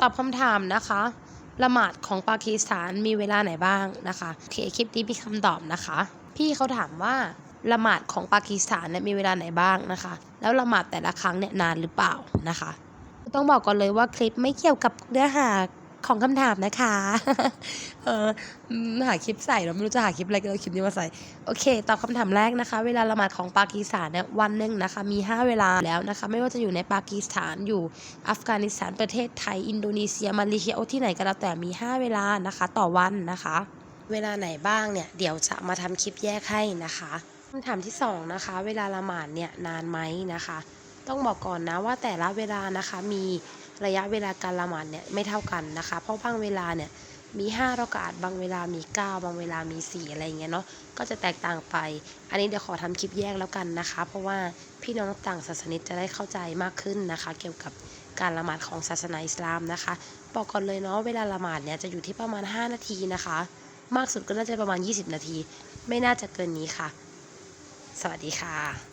ตอบคำถามนะคะละหมาดของปากีสถานมีเวลาไหนบ้างนะคะโอเคคลิปนี้มีคำตอบนะคะ พี่เขาถามว่าละหมาดของปากีสถานเนี่ยมีเวลาไหนบ้างนะคะ แล้วละหมาดแต่ละครั้งเนี่ยนานหรือเปล่านะคะ ต้องบอกก่อนเลยว่าคลิปไม่เกี่ยวกับเนื้อหา ของคำถามนะคะ เออหาคลิปใส่เราไม่รู้จะหาคลิปอะไรก็เอาคลิปนี้มาใส่ โอเค ตอบคำถามแรกนะคะ เวลาละหมาดของปากีสถานเนี่ยวันหนึ่งนะคะ มี 5 เวลาแล้วนะคะ ไม่ว่าจะอยู่ในปากีสถานอยู่อัฟกานิสถานประเทศไทย อินโดนีเซียมาเลเซียโอที่ไหนก็แล้วแต่มี 5 เวลานะคะ ต่อวันนะคะ เวลาไหนบ้างเนี่ยเดี๋ยวจะมาทำคลิปแยกให้นะคะคำถามที่สองนะคะ เวลาละหมาดเนี่ยนานไหมนะคะ ต้องบอกก่อนนะว่าแต่ละเวลานะคะมี ระยะเวลาการละหมาดเนี่ยไม่เท่ากันนะคะ เพราะบางเวลาเนี่ยมี5รากาศบางเวลามี 9 บางเวลามี 4 อะไรเงี้ยเนาะก็จะแตกต่างไป อันนี้เดี๋ยวขอทำคลิปแยกแล้วกันนะคะ เพราะว่าพี่น้องต่างศาสนิกจะได้เข้าใจมากขึ้นนะคะ เกี่ยวกับการละหมาดของศาสนาอิสลามนะคะบอกก่อนเลยเนาะเวลาละหมาดเนี่ยจะอยู่ที่ประมาณ 5 นาทีนะคะ มากสุดก็น่าจะประมาณ 20 นาที ไม่น่าจะเกินนี้ค่ะ สวัสดีค่ะ